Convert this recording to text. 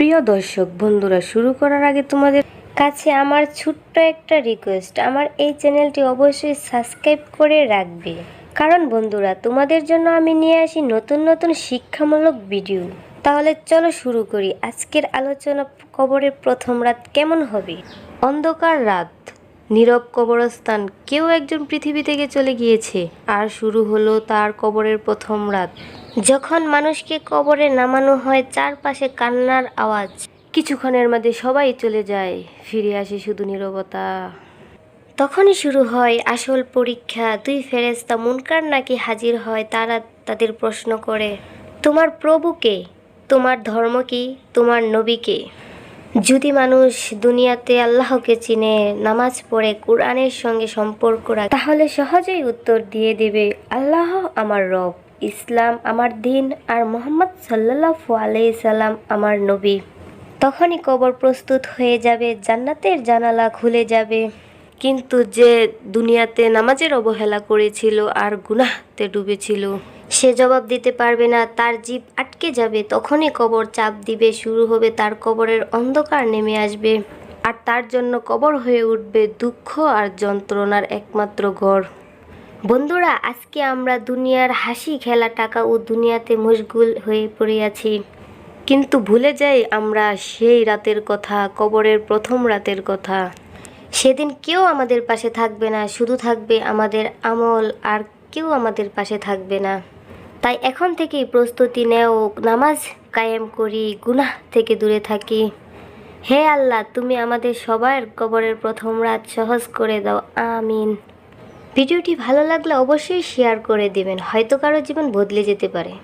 প্রিয় দর্শক, বন্ধুরা, শুরু করার আগে তোমাদের কাছে আমার ছোট্ট একটা রিকোয়েস্ট আমার এই চ্যানেলটি অবশ্যই সাবস্ক্রাইব করে রাখবে। কারণ বন্ধুরা, তোমাদের জন্য আমি নিয়ে আসি নতুন নতুন শিক্ষামূলক ভিডিও তাহলে চলো শুরু করি। আজকের আলোচনা কবরের প্রথম রাত কেমন হবে? অন্ধকার রাত। নীরব কবরস্থান। কেউ একজন পৃথিবী থেকে চলে গিয়েছে। আর শুরু হলো তার কবরের প্রথম রাত। যখন মানুষকে কবরে নামানো হয়, চারপাশে কান্নার আওয়াজ। কিছুক্ষণের মধ্যে সবাই চলে যায়, ফিরে আসে শুধু নীরবতা। তখনই শুরু হয় আসল পরীক্ষা। দুই ফেরেস্তা মুনকার নাকি হাজির হয়, তারা তাদের প্রশ্ন করে, তোমার প্রভুকে তোমার ধর্ম কি? তোমার নবীকে যদি মানুষ দুনিয়াতে আল্লাহকে চিনে, নামাজ পড়ে, কোরআনের সঙ্গে সম্পর্ক রাখে, তাহলে সহজেই উত্তর দিয়ে দেবে, আল্লাহ আমার রব। ইসলাম আমার দিন আর মোহাম্মদ সাল্লাহ সাল্লাম আমার নবী। তখনই কবর প্রস্তুত হয়ে যাবে, জান্নাতের জানালা খুলে যাবে। কিন্তু যে দুনিয়াতে নামাজের অবহেলা করেছিল আর গুনাহতে ডুবেছিল, সে জবাব দিতে পারবে না। তার জীব আটকে যাবে, তখনই কবর চাপ দিবে, শুরু হবে তার কবরের অন্ধকার নেমে আসবে। আর তার জন্য কবর হয়ে উঠবে দুঃখ আর যন্ত্রণার একমাত্র ঘর। বন্ধুরা, আজকে আমরা দুনিয়ার হাসি খেলা টাকা ও দুনিয়াতে মশগুল হয়ে পড়িয়াছি কিন্তু ভুলে যাই আমরা সেই রাতের কথা, কবরের প্রথম রাতের কথা। সেদিন কেউ আমাদের পাশে থাকবে না, শুধু থাকবে আমাদের আমল, আর কেউ আমাদের পাশে থাকবে না। তাই এখন থেকেই প্রস্তুতি নেও, নামাজ কায়েম করি, গুনাহ থেকে দূরে থাকি। হে আল্লাহ, তুমি আমাদের সবার কবরের প্রথম রাত সহজ করে দাও, আমিন। ভিডিওটি ভালো লাগলে অবশ্যই শেয়ার করে দেবেন হয়তো কারও জীবন বদলে যেতে পারে।